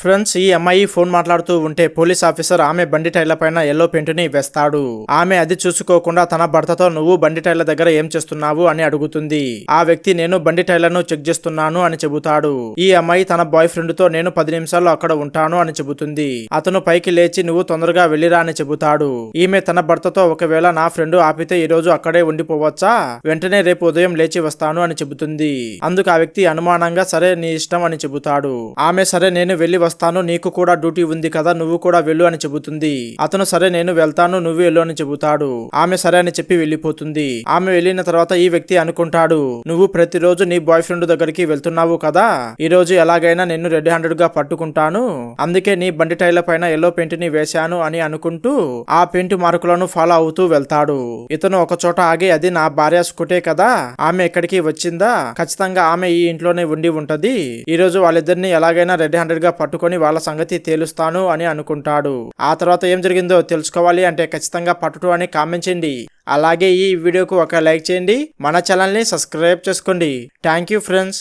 Friends ఈ అమ్మాయి phone మాట్లాడుతూ ఉంటే పోలీస్ ఆఫీసర్ ఆమె బండి టైర్ల పైన ఎల్లో పెయింట్ని వేస్తాడు. ఆమె అది చూసుకోకుండా తన భర్తతో నువ్వు బండి టైర్ల దగ్గర ఏం చేస్తున్నావు అని అడుగుతుంది. ఆ వ్యక్తి నేను బండి టైర్లను చెక్ చేస్తున్నాను అని చెబుతాడు. ఈ అమ్మాయి తన బాయ్ ఫ్రెండ్తో నేను పది నిమిషాల్లో అక్కడ ఉంటాను అని చెబుతుంది. అతను పైకి లేచి నువ్వు తొందరగా వెళ్ళిరా అని చెబుతాడు. ఈమె తన భర్తతో ఒకవేళ నా ఫ్రెండ్ ఆపితే ఈ రోజు అక్కడే ఉండిపోవచ్చా? వెంటనే రేపు ఉదయం లేచి వస్తాను అని చెబుతుంది. అందుకు ఆ వ్యక్తి అనుమానంగా సరే నీ ఇష్టం అని చెబుతాడు. ఆమె సరే నేను వెళ్ళి వస్తాను నీకు కూడా డ్యూటీ ఉంది కదా నువ్వు కూడా వెళ్ళు అని చెబుతుంది. అతను సరే నేను వెళ్తాను నువ్వు వెళ్ళు అని చెబుతాడు. ఆమె సరే అని చెప్పి వెళ్ళిపోతుంది. ఆమె వెళ్ళిన తర్వాత ఈ వ్యక్తి అనుకుంటాడు నువ్వు ప్రతిరోజు నీ బాయ్ ఫ్రెండ్ దగ్గరికి వెళ్తున్నావు కదా? ఈ రోజు ఎలాగైనా నిన్ను రెడ్ హ్యాండెడ్గా పట్టుకుంటాను. అందుకే నీ బండి టైర్ల పైన ఎల్లో పెయింట్ని వేశాను అని అనుకుంటూ ఆ పెయింట్ మార్కులను ఫాలో అవుతూ వెళ్తాడు. ఇతను ఒక చోట ఆగి అది నా భార్య స్కూటే కదా? ఆమె ఎక్కడికి వచ్చిందా? ఖచ్చితంగా ఆమె ఈ ఇంట్లోనే ఉండి ఉంటది. ఈ రోజు వాళ్ళిద్దరిని ఎలాగైనా రెడ్ హ్యాండెడ్గా పట్టుకొని వాళ్ళ సంగతి తేలుస్తాను అని అనుకుంటాడు. ఆ తర్వాత ఏం జరిగిందో తెలుసుకోవాలి అంటే ఖచ్చితంగా పట్టుటు అని కామెంట్ చేయండి. అలాగే ఈ వీడియోకు ఒక లైక్ చేయండి. మన ఛానల్ని సబ్స్క్రైబ్ చేసుకోండి. Thank you friends.